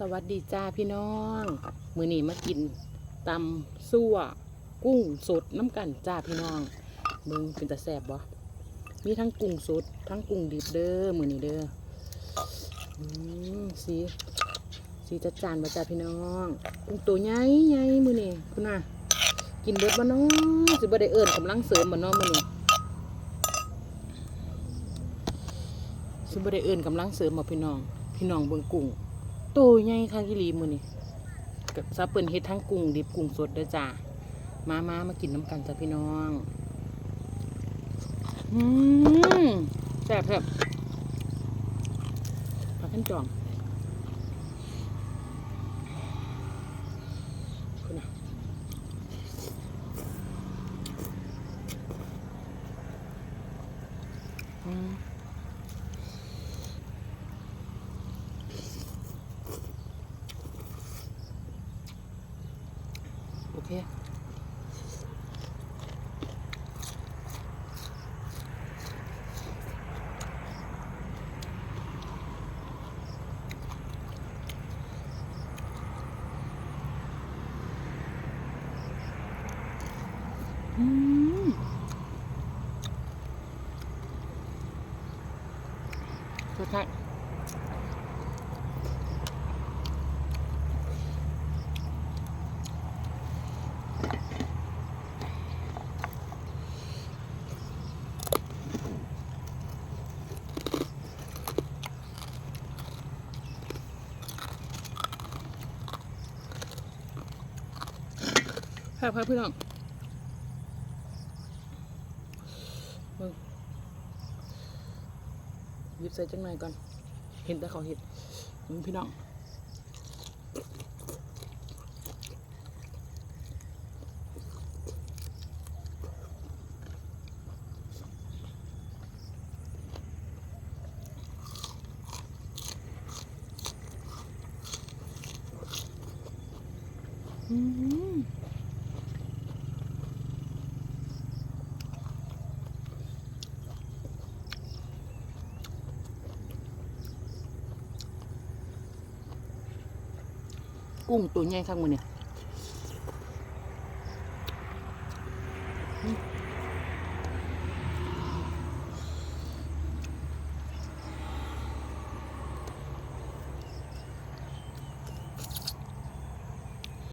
สวัสดีจ้าพี่น้อง มือนี้มากินตำซั่วกุ้งสดน้ำกันจ้าพี่น้อง มึงเป็นตาแสบบ่มีทั้งกุ้งสด ทั้งกุ้งดิบเด้อมือนี้เด้อสีสีจัดจานบ่จ้าพี่น้องกุ้งตัวใหญ่ใหญ่มือนี้คุณน่ะกินเบิดบ่น้องสิบ่ได้เอิ้นกำลังเสริมบ่น้องมือนี้สิบ่ได้เอิ้นกำลังเสริมบ่พี่น้อง พี่น้องเบิ่งกุ้ง โตใหญ่ค่ะกิลีมือนี่กับซาเปิ่นเฮ็ดทั้งกุ้งดิบกุ้งสดเด้อจ้ามามามากินน้ำกันจ้ะพี่น้องอืมแซ่บแซ่บผักขั้นจองคุณน่ะอืม โอเคอืมรสชาติ ครับครับพี่น้องเบิ่งหยิบใส่จังหน่อยก่อน เห็นแต่เขาเห็ดมึงพี่น้องอืม กุ้งตัวใหญ่ข้างบนเนี่ย